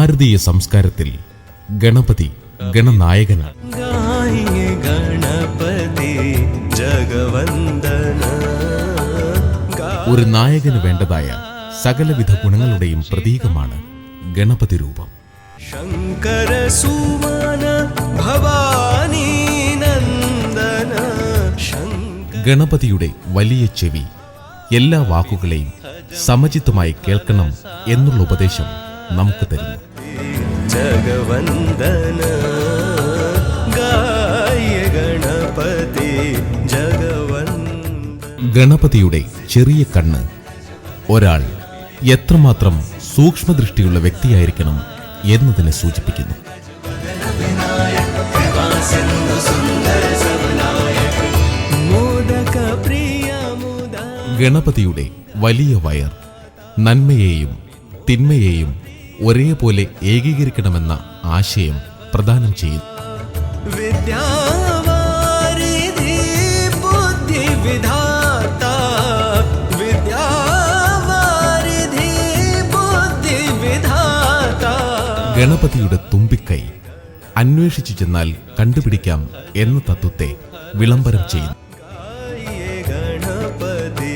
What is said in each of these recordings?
ഭാരതീയ സംസ്കാരത്തിൽ ഗണപതി ഗണനായകനാണ്. ഒരു നായകന് വേണ്ടതായ സകലവിധ ഗുണങ്ങളുടെയും പ്രതീകമാണ് ഗണപതി രൂപം. ശങ്കര സുമന ഭവാനി നന്ദന. ഗണപതിയുടെ വലിയ ചെവി എല്ലാ വാക്കുകളെയും സമചിത്തമായി കേൾക്കണം എന്നുള്ള ഉപദേശം നമുക്ക് തരുന്നു. जगवन्दन गाय गणपति जगवन्दन ഗണപതിയുടെ ചെറിയ കണ്ണ് ഒരാൾ എത്രമാത്രം സൂക്ഷ്മദൃഷ്ടിയുള്ള വ്യക്തിയായിരിക്കണം എന്നതിനെ സൂചിപ്പിക്കുന്നു मोदक प्रिय मुदा ഗണപതിയുടെ വലിയ വയർ നന്മയെയും തിന്മയെയും ഒരേപോലെ ഏകീകരിക്കണമെന്ന ആശയം പ്രദാനം ചെയ്യും. ഗണപതിയുടെ തുമ്പിക്കൈ അന്വേഷിച്ചു ചെന്നാൽ കണ്ടുപിടിക്കാം എന്ന തത്വത്തെ വിളംബരം ചെയ്യും ഗണപതി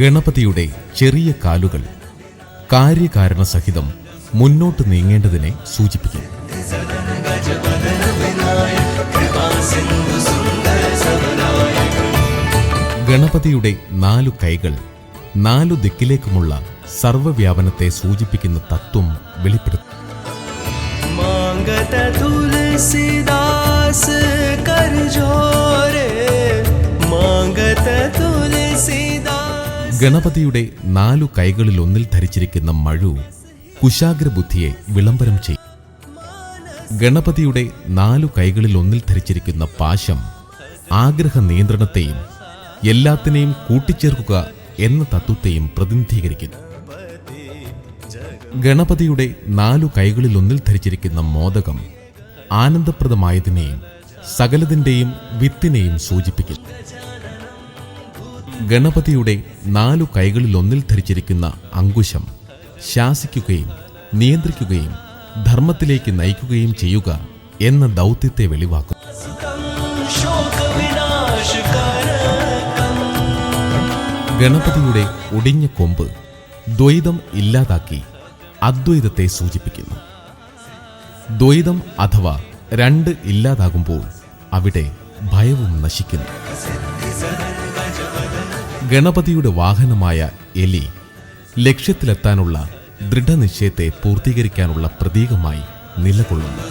ഗണപതിയുടെ ചെറിയ കാലുകൾ കാര്യകാരണ സഹിതം മുന്നോട്ട് നീങ്ങേണ്ടതിനെ സൂചിപ്പിക്കുന്നു ഗണപതിയുടെ നാലു കൈകൾ നാലു ദിക്കിലേക്കുമുള്ള സർവവ്യാപനത്തെ സൂചിപ്പിക്കുന്ന തത്വം വെളിപ്പെടുത്തുന്നു ഗണപതിയുടെ നാലു കൈകളിൽ ഒന്നിൽ ധരിച്ചിരിക്കുന്ന മഴു കുശാഗ്രബുദ്ധിയെ വിളംബരം ചെയ്യും. ഗണപതിയുടെ നാലു കൈകളിൽ ഒന്നിൽ ധരിച്ചിരിക്കുന്ന പാശം ആഗ്രഹ നിയന്ത്രണത്തെയും എല്ലാത്തിനെയും കൂട്ടിച്ചേർക്കുക എന്ന തത്വത്തെയും പ്രതിനിധീകരിക്കുന്നു. ഗണപതിയുടെ നാലു കൈകളിൽ ഒന്നിൽ ധരിച്ചിരിക്കുന്ന മോദകം ആനന്ദപ്രദമായതിനെയും സകലതിന്റെയും വിത്തിനെയും സൂചിപ്പിക്കുന്നു. ഗണപതിയുടെ നാലു കൈകളിലൊന്നിൽ ധരിച്ചിരിക്കുന്ന അങ്കുശം ശാസിക്കുകയും നിയന്ത്രിക്കുകയും ധർമ്മത്തിലേക്ക് നയിക്കുകയും ചെയ്യുക എന്ന ദൗത്യത്തെ വെളിവാക്കും ഗണപതിയുടെ ഒടിഞ്ഞ കൊമ്പ് ദ്വൈതം ഇല്ലാതാക്കി അദ്വൈതത്തെ സൂചിപ്പിക്കുന്നു. ദ്വൈതം അഥവാ രണ്ട് ഇല്ലാതാകുമ്പോൾ അവിടെ ഭയവും നശിക്കുന്നു. ഗണപതിയുടെ വാഹനമായ എലി ലക്ഷ്യത്തിലെത്താനുള്ള ദൃഢനിശ്ചയത്തെ പൂർത്തീകരിക്കാനുള്ള പ്രതീകമായി നിലകൊള്ളുന്നു.